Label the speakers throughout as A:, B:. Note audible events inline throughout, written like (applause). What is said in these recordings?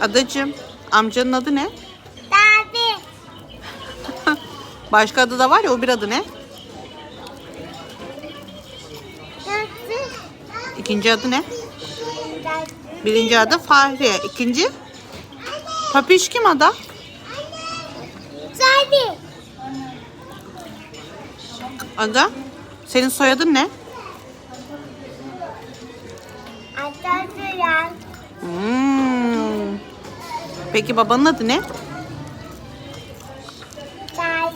A: Adacığım, amcanın adı ne?
B: Tabi. (laughs)
A: Başka adı da var ya, o bir adı ne?
B: Nasıl?
A: İkinci adı ne? Birinci adı Fahri. İkinci? Papiş kim ada?
B: Tabi.
A: Ada? Senin soyadın ne? Peki babanın adı ne?
B: Tabi.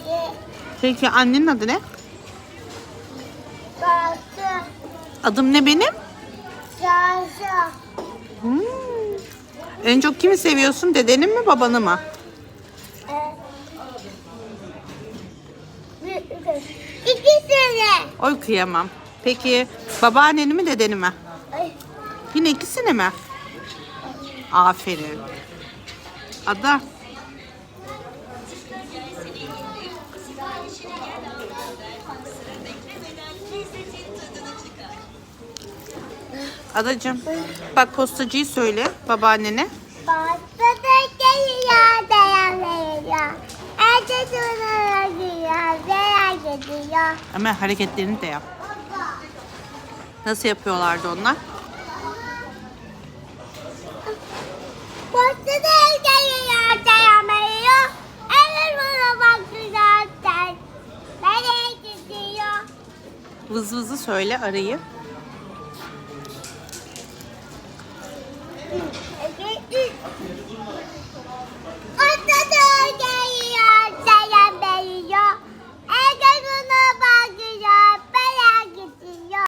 A: Peki annenin adı ne?
B: Bası.
A: Adım ne benim?
B: Sası.
A: Hmm. En çok kimi seviyorsun? Dedenin mi babanı mı?
B: İkisini.
A: Oy kıyamam. Peki babaanneni mi dedeni mi? Yine ikisini mi? Aferin. Ada. Adacığım bak postacıyı söyle babaannene. Ama hareketlerini de yap. Nasıl yapıyorlardı onlar? Vız vızı söyle arayı.